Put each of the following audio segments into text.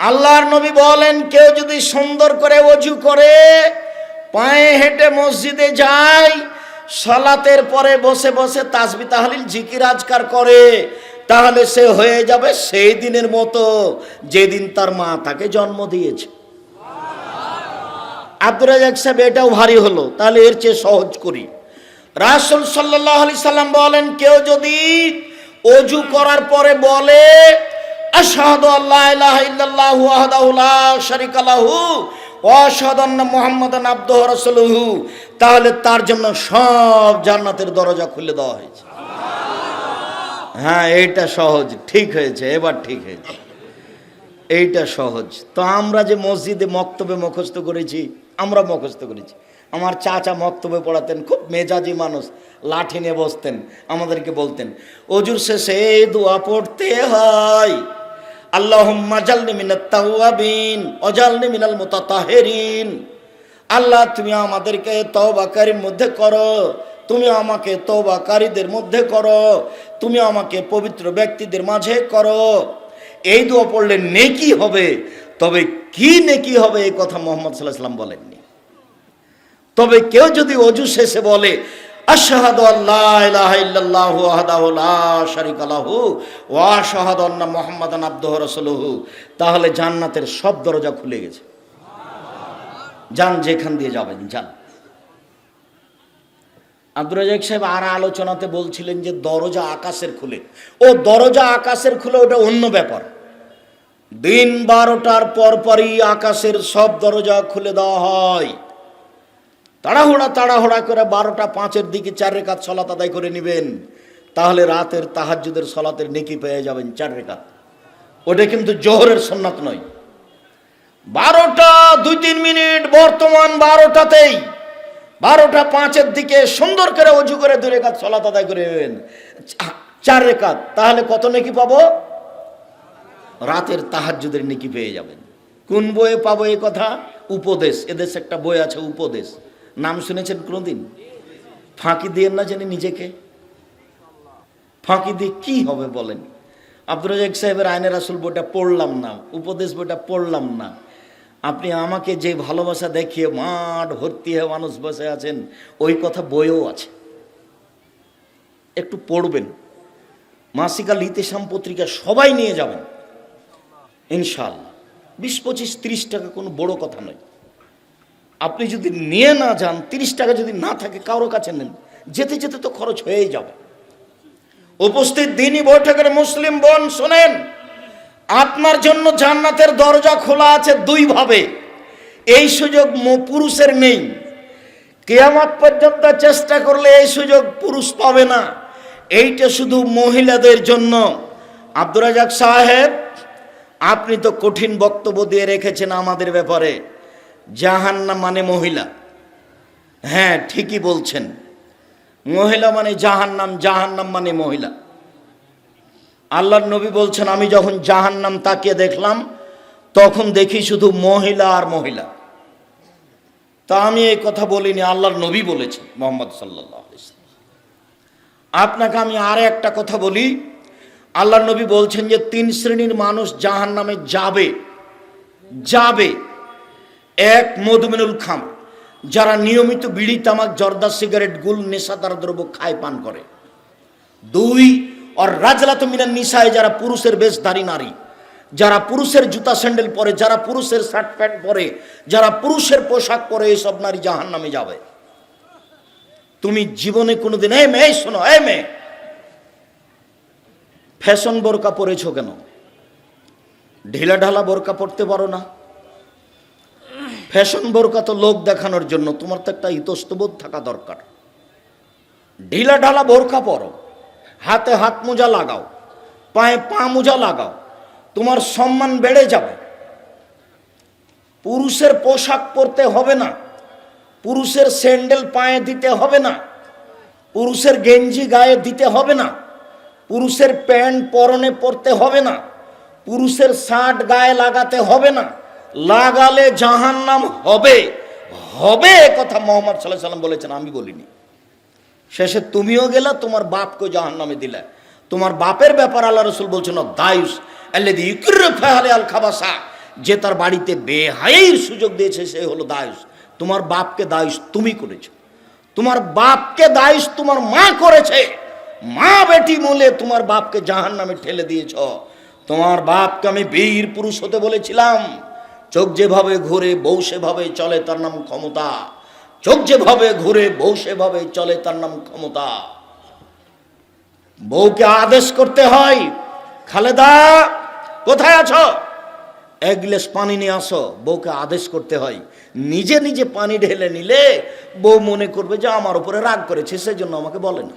আল্লাহর নবী বলেন কেউ যদি সুন্দর করে অজু করে পায়ে হেঁটে মসজিদে যায় সালাতের পরে বসে বসে তাসবি তাহলিল জিকির আজকার করে তাহলে সে হয়ে যাবে সেই দিনের মতো যেদিন তার মা তাকে জন্ম দিয়েছে। আব্দুর রাজাক সাহেব এটাও ভারী হলো তাহলে এর চেয়ে সহজ করি। রাসুল সাল্লাহ আলি সাল্লাম বলেন কেউ যদি অজু করার পরে বলে আল্লাহ ইল্লাল্লাহু তাহলে তার জন্য সব জান্নাতের দরজা খুলে দেওয়া হয়েছে। হ্যাঁ এইটা সহজ, ঠিক হয়েছে, এবার ঠিক হয়েছে। এইটা সহজ। তো আমরা যে মসজিদে মক্তবে মুখস্থ করেছি, আমরা মুখস্থ করেছি। আমার চাচা মক্তবে পড়াতেন, খুব মেজাজি মানুষ, লাঠি নিয়ে বসতেন, আমাদেরকে বলতেন অজুর শেষে দোয়া পড়তে হয়। আল্লাহ আল্লাহ, তুমি আমাদেরকে তওবাকারীর মধ্যে করো, তুমি আমাকে তওবাকারীদের মধ্যে করো, তুমি আমাকে পবিত্র ব্যক্তিদের মাঝে করো। এই দোয়া পড়লে নেকি হবে, তবে কি নেকি হবে এই কথা মোহাম্মদ সাল্লাহ সাল্লাম বলেননি। তবে কেউ যদি অজু শেষে বলে আশহাদু আল্লাহ ইলাহা ইল্লাল্লাহু ওয়াহদাহু লা শারিকা লাহু ওয়া আশহাদু আন্না মুহাম্মাদান আবদুহু রাসূলুহু। তাহলে জান্নাতের সব দরজা খুলে গেছে। যান, যেখান দিয়ে যাবেন, যান। আব্দুর রাজাক সাহেব আর আলোচনাতে বলছিলেন যে দরজা আকাশের খুলে। ও দরজা আকাশের খুলে ওটা অন্য ব্যাপার। দিন বারোটার পরপরই আকাশের সব দরজা খুলে দেওয়া হয়। তাড়াহুড়া তাড়াহুড়া করে বারোটা পাঁচের দিকে চার রেখাত সলাত আদায় করে নেবেন। তাহলে রাতের তাহাজ্জুদের সলাতের নেকি পেয়ে যাবেন চার রেখাত। ওটা কিন্তু জোহরের সন্ন্যাত নয়। বারোটা দুই তিন মিনিট, বর্তমান বারোটাতেই। বারোটা পাঁচের দিকে সুন্দর করে অজু করে দুই রেখাত সলাত আদায় করে নেবেন। চার রেখাত, তাহলে কত নেকি পাবো? রাতের তাহাজ্জুদের নেকি পেয়ে যাবেন। কোন বইয়ে পাবো এই কথা? উপদেশ। এদেশ একটা বই আছে, উপদেশ। নাম শুনেছেন কোনোদিন? ফাঁকি দিয়ে না জানি নিজেকে। ফাঁকি দিয়ে কি হবে বলেন? আব্দুর রাজাক সাহেবের আইনের আসল বইটা পড়লাম না, উপদেশ বইটা পড়লাম না। আপনি আমাকে যে ভালোবাসা দেখিয়ে মাঠ ভর্তি হয়ে মানুষ বসে আছেন, ওই কথা বইও আছে। একটু পড়বেন। মাসিকা লিতেশাম পত্রিকা সবাই নিয়ে যাবেন। ইনশাল্লাহ বিশ পঁচিশ তিরিশ টাকা কোনো বড় কথা নয়। আপনি যদি নিয়ে না যান, তিরিশ টাকা যদি না থাকে, কারও কাছে নেন। যেতে যেতে তো খরচ হয়েই যাবে। উপস্থিত দিনই বৈঠকের মুসলিম বোন, শোনেন, আপনার জন্য জান্নাতের দরজা খোলা আছে দুই ভাবে। এই সুযোগ পুরুষের নেই। কেয়ামত পর্যন্ত চেষ্টা করলে এই সুযোগ পুরুষ পাবে না। এইটা শুধু মহিলাদের জন্য। আব্দুর রাজাক সাহেব, আপনি তো কঠিন বক্তব্য দিয়ে রেখেছেন আমাদের ব্যাপারে। জাহান্নাম মানে মহিলা। হ্যাঁ ঠিকই বলছেন। মহিলা মানে জাহান্নাম জাহান্নাম মানে মহিলা। আল্লাহর নবী বলছেন, আমি যখন জাহান্নাম তাকিয়ে দেখলাম, তখন দেখি শুধু মহিলা আর মহিলা। তা আমি এই কথা বলিনি, আল্লাহর নবী বলেছেন মোহাম্মদ সাল্লাহ আপনাকে আমি আর একটা কথা বলি। আল্লাহর নবী বলছেন যে, তিন শ্রেণির মানুষ জাহান নামে যাবে যাবে। এক মধুমিনুল খাম, যারা নিয়মিত বিড়ি, তামাক, জর্দা, সিগারেট, গুল নেশাদার দ্রব্য খায়, পান করে। দুই আর রাজলাত মিনান নিশায় যারা পুরুষের বেশধারী নারী, যারা পুরুষের জুতা স্যান্ডেল পরে, যারা পুরুষের শার্ট প্যান্ট পরে, যারা পুরুষের পোশাক পরে এইসব নারী জাহান নামে যাবে। তুমি জীবনে কোনোদিন এই মেয়ে, শোনো, এ মেয়ে, ফ্যাশন বোরকা পরেছো কেন? ঢিলা ঢালা বোরকা পরতে পারো না? ফ্যাশন বোরকা তো লোক দেখানোর জন্য তোমার তো একটা ইতস্তবোধ থাকা দরকার। ঢিলা ঢালা বোরকা পরো, হাতে হাত মোজা লাগাও, পায়ে পা মোজা লাগাও, তোমার সম্মান বেড়ে যাবে। পুরুষের পোশাক পরতে হবে না, পুরুষের স্যান্ডেল পায়ে দিতে হবে না, পুরুষের গেঞ্জি গায়ে দিতে হবে না, পুরুষের প্যান্ট পরনে পরতে হবে না, পুরুষের শার্ট গায়ে লাগাতে হবে না। লাগালে জাহান্নাম হবে। হবে কথা মোহাম্মদ সাল্লাহ সাল্লাম বলেছেন, আমি বলিনি। শেষে তুমিও গেলা, তোমার বাপকে জাহান নামে দিলে। তোমার বাপের ব্যাপার আল্লাহ রসুল বলছেন দায়ুস আল খাবাসা যে তার বাড়িতে বেহাইয়ের সুযোগ দিয়েছে, সে হলো দায়ুস। তোমার বাপকে দায়ুস তুমি করেছ। তোমার বাপকে দায়ুস তোমার মা করেছে। মা বেটি মূলে তোমার বাপকে জাহান নামে ঠেলে দিয়েছ। তোমার বাপকে আমি বীর পুরুষ হতে বলেছিলাম। চোখ যেভাবে ঘুরে বউ সেভাবে চলে, তার নাম ক্ষমতা। চোখ যেভাবে ঘুরে বউ সেভাবে চলে, তার নাম ক্ষমতা। বউকে আদেশ করতে হয়, খালেদা, কোথায় আছো? এক গ্লাস পানি নিয়ে আসো, বউকে আদেশ করতে হয়। নিজে নিজে পানি ঢেলে নিলে বউ মনে করবে যে আমার উপরে রাগ করেছে, সেজন্য আমাকে বলে না।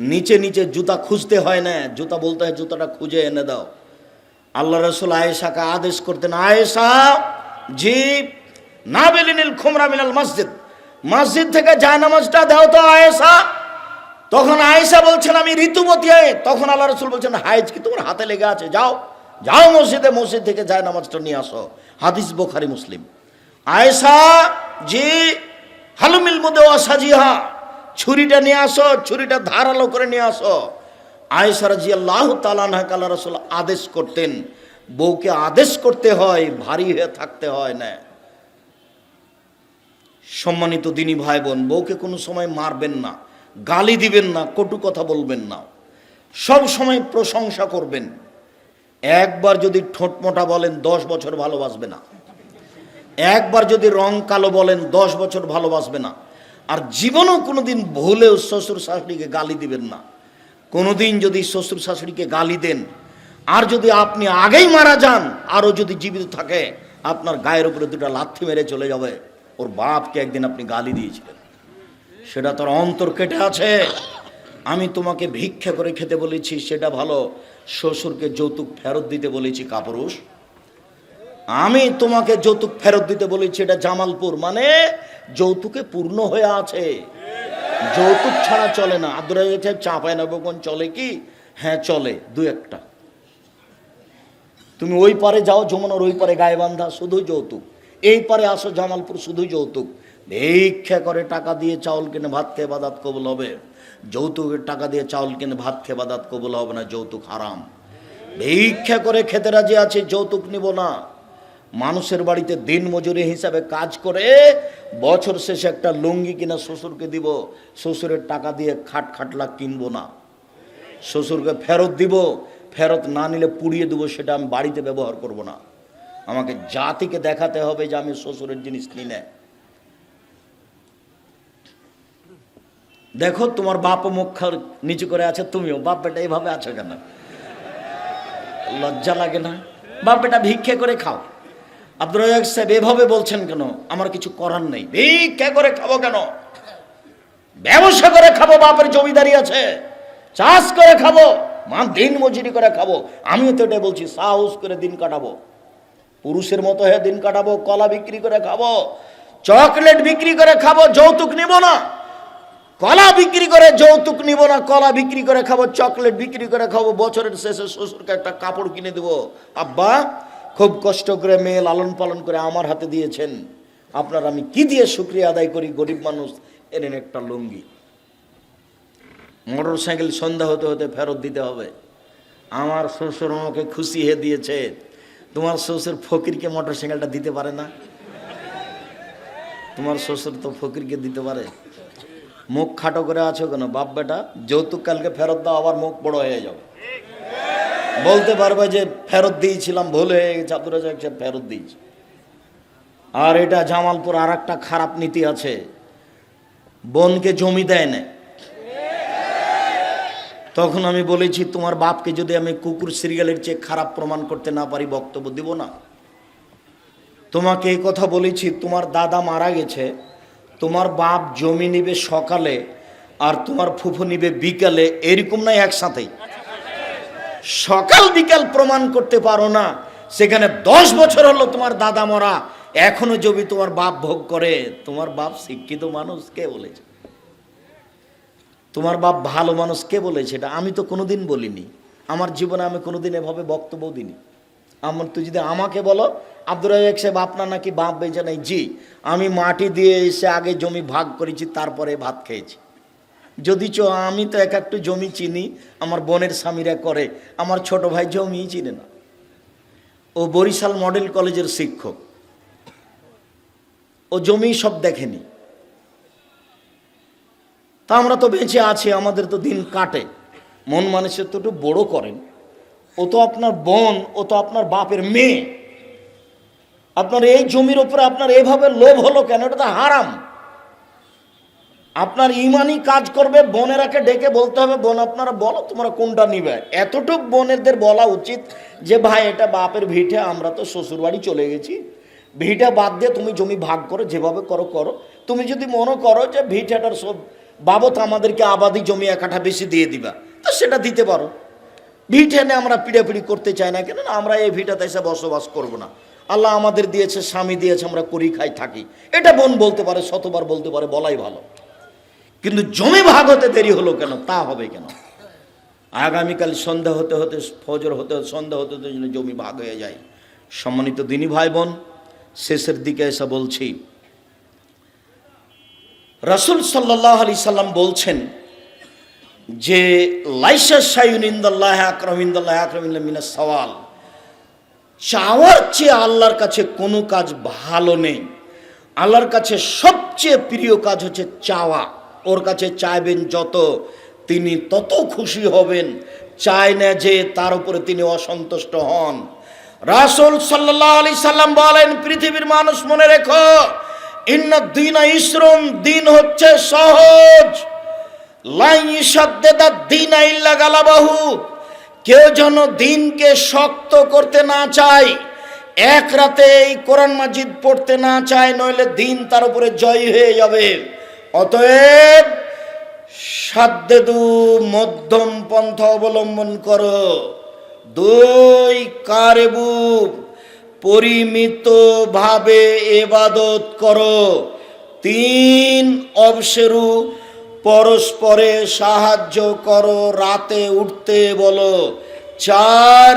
নিচে নিচে জুতা খুঁজতে হয় না, জুতা বলতে হয়, জুতাটা খুঁজে এনে দাও। আল্লাহ রসুল আয়েশাকে আদেশ করতেন, আয়েশা জি না বেলিনিল খুমরা মিনাল মসজিদ। মসজিদ থেকে যায় নামাজটা দাও তো আয়েশা। তখন আয়েশা বলছেন, আমি ঋতুবতী হয়ে তখন আল্লাহ রসুল বলছেন হাইজ কি তোমার হাতে লেগে আছে? যাও যাও মসজিদে, মসজিদ থেকে যায় নামাজটা নিয়ে আসো। হাদিস বোখারি, মুসলিম। আয়েশা জি হালুমিল মধ্যে অসাজিহা ছুরিটা নিয়ে আসো, ছুরিটা ধারালো করে নিয়ে আসো। আয়েশা রাজি আল্লাহ তালানহাক আল্লাহ রসুল আদেশ করতেন, বউকে আদেশ করতে হয়, ভারী হয়ে থাকতে হয় না। সম্মানিত দিনী ভাই বোন বউকে কোনো সময় মারবেন না, গালি দিবেন না, কটু কথা বলবেন না। সব সময় প্রশংসা করবেন। একবার যদি ঠোঁটমোটা বলেন, দশ বছর ভালোবাসবে না। একবার যদি রং কালো বলেন, দশ বছর ভালোবাসবে না। আর জীবনেও কোনোদিন ভুলেও শ্বশুর শাশুড়িকে গালি দিবেন না। কোনোদিন যদি শ্বশুর শাশুড়িকে গালি দেন, আর যদি আপনি আগেই মারা যান, আরও যদি জীবিত থাকে, আপনার গায়ের উপরে দুটো লাথি মেরে চলে যাবে। ওর বাপকে একদিন আপনি গালি দিয়েছিলেন। সেটা তোর অন্তর কেটে আছে। আমি তোমাকে ভিক্ষা করে খেতে বলেছি, সেটা ভালো। শ্বশুরকে যৌতুক ফেরত দিতে বলেছি, কাপুরুষ। আমি তোমাকে যৌতুক ফেরত দিতে বলেছি, এটা জামালপুর। মানে যৌতুকে পূর্ণ হয়ে আছে। যৌতুক ছাড়া চলে না। আব্দুল রাজাক সাহেব চাঁপায় নবগণ চলে কি? হ্যাঁ চলে, দু একটা। তুমি ওই পারে যাও, যমুনার ওই পারে গায়ে বান্ধা শুধু যৌতুক। এই পারে আসো, জামালপুর শুধু যৌতুক। ভিক্ষা করে টাকা দিয়ে চাউল কিনে ভাত খেয়ে বাদাত কবুল হবে। যৌতুকের টাকা দিয়ে চাউল কিনে ভাত খেয়ে বাদাত কবুল হবে না, যৌতুক হারাম। ভিক্ষা করে খেতে রাজি আছে, যৌতুক নিব না। মানুষের বাড়িতে দিন মজুরি হিসাবে কাজ করে বছর শেষে একটা লুঙ্গি কিনা শ্বশুরকে দিব, শ্বশুরের টাকা দিয়ে খাট খাটলা কিনবো না। শ্বশুরকে ফেরত দিব, ফেরত না নিলে পুড়িয়ে দেবো সেটা আমি বাড়িতে ব্যবহার করব না। আমাকে জাতিকে দেখাতে হবে যে আমি শ্বশুরের জিনিস কিনে। দেখো তোমার বাপ মুখ নিচু করে আছে, তুমিও। বাপ বেটা এইভাবে আছো কেন? লজ্জা লাগে না? বাপ বেটা ভিক্ষে করে খাও। আব্দুল রাজাক সাহেব, এভাবে বলছেন কেন? আমার কিছু করার নেই। ভিক্ষে করে খাব কেন? ব্যবসা করে খাব, বাপের জমিদারি আছে। চাষ করে খাব, মা দিন মজুরি করে খাব। আমিও তো এটা বলছি, সাহস করে দিন কাটাবো। পুরুষের মতো হয়ে দিন কাটাবো, কলা বিক্রি করে খাব, চকলেট বিক্রি করে খাব, যৌতুক নিব না। কলা বিক্রি করে যৌতুক নিব না, কলা বিক্রি করে খাব, চকলেট বিক্রি করে খাব, বছরের শেষে শ্বশুরকে একটা কাপড় কিনে দেবো। আব্বা খুব কষ্ট করে মেয়ে লালন পালন করে আমার হাতে দিয়েছেন। আপনার আমি কি দিয়ে শুক্রিয়া আদায় করি, গরিব মানুষ? এনেন একটা লুঙ্গি। মোটর সাইকেল সন্ধ্যা হতে হতে ফেরত দিতে হবে। আমার শ্বশুর আমাকে খুশি হয়ে দিয়েছে। তোমার শ্বশুর ফকিরকে মোটর সাইকেলটা দিতে পারে না? তোমার শ্বশুর তো ফকিরকে দিতে পারে। মুখ খাটো করে আছো কেন? বাপ বেটা, যৌতুক কালকে ফেরত দাও, আবার মুখ বড় হয়ে যাবে। বলতে পারবে যে ফেরত দিয়েছিলাম ভুল হয়ে গেছে। আব্দুল রাজাক সাহেব ফেরত দিয়েছি। আর এটা জামালপুর আর একটা খারাপ নীতি আছে। বোনকে জমি দেয় না। তখন আমি বলেছি, তোমার বাপকে যদি আমি কুকুর সিরিয়ালের চেয়ে খারাপ প্রমাণ করতে না পারি, বক্তব্য দিব না। তোমাকে এই কথা বলেছি, তোমার দাদা মারা গেছে, তোমার বাপ জমি নিবে সকালে, আর তোমার ফুফু নিবে বিকালে, এরকম নাই একসাথেই। সকাল বিকাল প্রমাণ করতে পারো না। সেখানে দশ বছর হলো তোমার দাদা মরা। এখনও জমি তোমার বাপ ভোগ করে, তোমার বাপ শিক্ষিত মানুষ কে বলেছে? তোমার বাপ ভালো মানুষ কে বলেছে এটা? আমি তো কোনোদিন বলিনি। আমার জীবনে আমি কোনোদিন এভাবে বক্তব্য দিনি আমার তুই যদি আমাকে বলো, আব্দুর রাজাক সাহেব, আপনার নাকি বাপ বেঁচে নেই? জি, আমি মাটি দিয়ে এসে আগে জমি ভাগ করেছি, তারপরে ভাত খেয়েছি। যদি চ, আমি তো এক একটু জমি চিনি, আমার বোনের স্বামীরা করে, আমার ছোট ভাই জমি চিনে না। ও বরিশাল মডেল কলেজের শিক্ষক। ও জমি সব দেখেনি। তা আমরা তো বেঁচে আছি, আমাদের তো দিন কাটে। মন মানুষের তো একটু বড় করেন। ও তো আপনার বোন, ও তো আপনার বাপের মেয়ে। আপনার এই জমির উপরে আপনার এইভাবে লোভ হলো কেন? এটা তো হারাম। আপনার ইমানই কাজ করবে, বোনেরাকে ডেকে বলতে হবে, বোন আপনারা বলো তোমরা কোনটা নিবে। এতটুক বোনেদের বলা উচিত যে, ভাই, এটা বাপের ভিটে, আমরা তো শ্বশুর বাড়ি চলে গেছি। ভিটা বাদ দিয়ে তুমি জমি ভাগ করো, যেভাবে করো করো। তুমি যদি মনে করো যে, ভিটাটার সব বাবদ আমাদেরকে আবাদি জমি এক কাঠা বেশি দিয়ে দিবা, তো সেটা দিতে পারো। ভিট এনে আমরা পিড়াপিড়ি করতে চাই না কেন? আমরা এই ভিটাতে এসে বসবাস করব না। আল্লাহ আমাদের দিয়েছে, স্বামী দিয়েছে, আমরা করি, খাই, থাকি। এটা বোন বলতে পারে, শতবার বলতে পারে, বলাই ভালো। কিন্তু জমি ভাগ হতে দেরি হলো কেন? তা হবে কেন? আগামীকাল সন্ধ্যা হতে হতে, ফজর হতে হতে, সন্ধ্যা হতে হতে যেন জমি ভাগ হয়ে যায়। সম্মানিত দিনী ভাই বোন শেষের দিকে এসে বলছি, রাসুল সাল্লাহ আলি সাল্লাম বলছেন যে, লাইসা সাইন ইন্দাল্লাহ আকরম ইন্দাল্লাহ আকরম মিনা সওয়াল। চাওয়ার চেয়ে আল্লাহর কাছে কোনো কাজ ভালো নেই। আল্লাহর কাছে সবচেয়ে প্রিয় কাজ হচ্ছে চাওয়া। ওর কাছে চাইবেন যত, তিনি তত খুশি হবেন। চায় না যে তার উপরে তিনি অসন্তুষ্ট হন। রাসুল সাল্লাহ আলি সাল্লাম বলেন, পৃথিবীর মানুষ মনে রেখো, ইন্না দিন ইসরুম দিন হচ্ছে সহজ। দিন ইল্লা গালাবাহু। কেউ যেন দিনকে শক্ত করতে না চায়, এক রাতে এই কোরআন মাজিদ পড়তে না চায়, নইলে দিন তার উপরে জয় হয়ে যাবে। অতএব সাদ্দেদু মধ্যম পন্থা অবলম্বন করো। দুই কারেবু পরিমিত ভাবে এবাদত করো। তিন অবসেরু পরস্পরে সাহায্য করো, রাতে উঠতে বলো। চার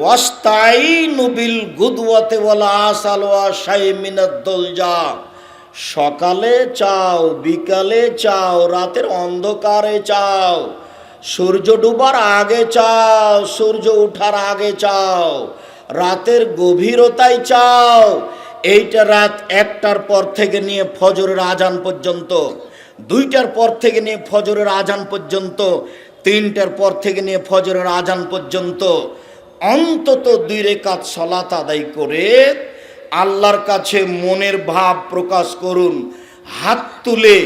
ওয়াস্তাই নবিল গুদওয়াতে বলা আসালোয়া সাই মিনাদ্দোল যা সকালে চাও, বিকালে চাও, রাতের অন্ধকারে চাও। সূর্য ডুবার আগে চাও, সূর্য উঠার আগে চাও। রাতের গভীরতায় চাও। এইটা রাত একটার পর থেকে নিয়ে ফজরের আজান পর্যন্ত, দুইটার পর থেকে নিয়ে ফজরের আজান পর্যন্ত, তিনটার পর থেকে নিয়ে ফজরের আজান পর্যন্ত, অন্তত দুই রেখাত সলাত আদায় করে আল্লাহর কাছে মনের ভাব প্রকাশ করুন। হাত তুলে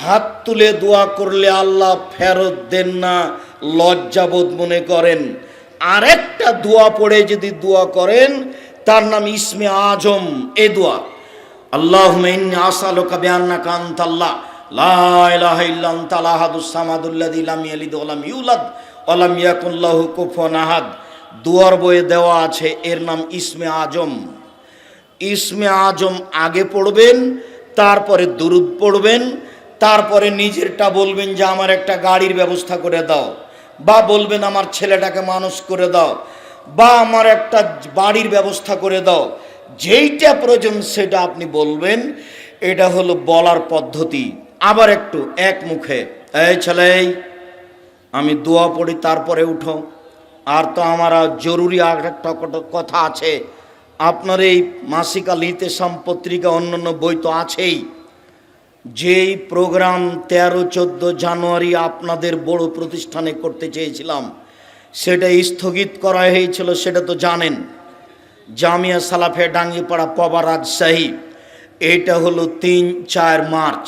হাত তুলে দোয়া করলে আল্লাহ ফেরত দেন না, লজ্জাবোধ মনে করেন। আরেকটা দোয়া পড়ে যদি দোয়া করেন, তার নাম ইসমে আজম, এ দোয়া আল্লাহ আসালোকা বেআন্না কান্তাল্লাহ লা ইলাহা ইল্লা আনতা আহাদুস সামাদুল্লাযী লাম ইয়ালিদ ওয়া লাম ইউলাদ, ওয়া লাম ইয়াকুল লাহু কুফুয়ান আহাদ। দুয়ার বইয়ে দেওয়া আছে, এর নাম ইসমে আজম। ইসমে আজম আগে পড়বেন, তারপরে দুরুদ পড়বেন, তারপরে নিজেরটা বলবেন যে আমার একটা গাড়ির ব্যবস্থা করে দাও, বা বলবেন আমার ছেলেটাকে মানুষ করে দাও, বা আমার একটা বাড়ির ব্যবস্থা করে দাও, যেইটা প্রয়োজন সেটা আপনি বলবেন, এটা হলো বলার পদ্ধতি। আবার একটু, এক মুখে, এই ছেলে, আমি দোয়া পড়ি, তারপরে উঠো। আর তো আমার জরুরি আর একটা কথা আছে। আপনার এই মাসিকা লিতেসাম পত্রিকা অন্যান্য বই তো আছেই। যেই প্রোগ্রাম তেরো, চোদ্দ জানুয়ারি আপনাদের বড় প্রতিষ্ঠানে করতে চেয়েছিলাম, সেটা স্থগিত করা হয়েছিল, সেটা তো জানেন। জামিয়া সালাফে ডাঙ্গিপাড়া পবা রাজশাহী, এটা হলো তিন, চার মার্চ।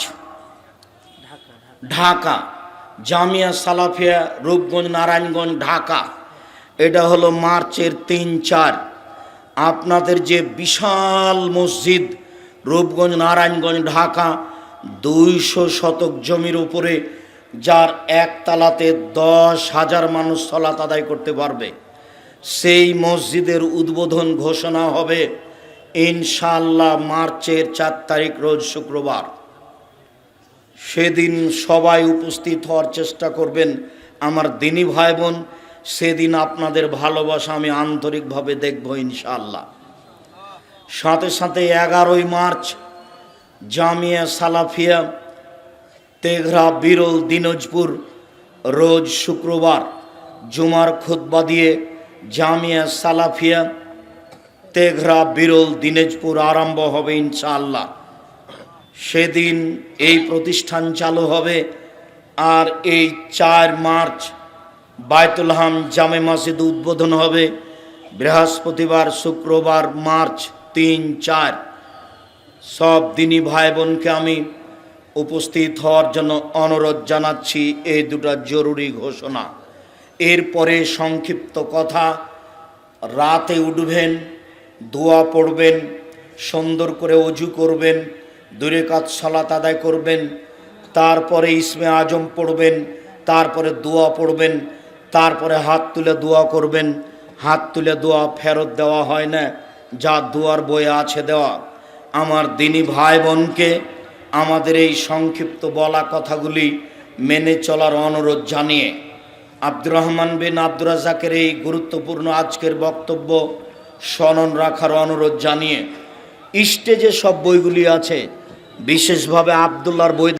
ঢাকা। জামিয়া সালাফিয়া, রূপগঞ্জ, নারায়ণগঞ্জ, ঢাকা। এটা হলো মার্চের তিন, চার। আপনাদের যে বিশাল মসজিদ, রূপগঞ্জ, নারায়ণগঞ্জ, ঢাকা, দুইশো শতক জমির উপরে, যার একতলাতে দশ হাজার মানুষ সলাত আদায় করতে পারবে। সেই মসজিদের উদ্বোধন ঘোষণা হবে ইনশাল্লাহ মার্চের চার তারিখ, রোজ শুক্রবার। সেদিন সবাই উপস্থিত হওয়ার চেষ্টা করবেন। আমার দিনী ভাই বোন সেদিন আপনাদের ভালোবাসা আমি আন্তরিকভাবে দেখব ইনশাআল্লাহ। সাথে সাথে এগারোই মার্চ, জামিয়া সালাফিয়া, তেঘরা, বিরল, দিনাজপুর, রোজ শুক্রবার জুমার খুতবা দিয়ে জামিয়া সালাফিয়া, তেঘরা, বিরল, দিনাজপুর আরম্ভ হবে ইনশাআল্লাহ। সেদিন এই প্রতিষ্ঠান চালু হবে আর এই চার মার্চ বায়তুল হাম জামে মসজিদ উদ্বোধন হবে বৃহস্পতিবার, শুক্রবার, মার্চ তিন, চার। সব দিনই ভাই বোনকে আমি উপস্থিত হওয়ার জন্য অনুরোধ জানাচ্ছি এই দুটা জরুরি ঘোষণা। এরপরে সংক্ষিপ্ত কথা। রাতে উঠবেন, দোয়া পড়বেন, সুন্দর করে অজু করবেন, দূরে কাজ সালাত আদায় করবেন, তারপরে ইসমে আজম পড়বেন, তারপরে দোয়া পড়বেন তারপরে হাত তুলে দোয়া করবেন। হাত তুলে দোয়া ফেরত দেওয়া হয় না। যা দোয়ার বইয়ে আছে দেওয়া। আমার দিনী ভাই বোনকে আমাদের এই সংক্ষিপ্ত বলা কথাগুলি মেনে চলার অনুরোধ জানিয়ে আব্দুর রহমান বিন আব্দুর রাজাকের এই গুরুত্বপূর্ণ আজকের বক্তব্য স্মরণ রাখার অনুরোধ জানিয়ে স্টেজে সব বইগুলি আছে। বিশেষভাবে আবদুল্লার বই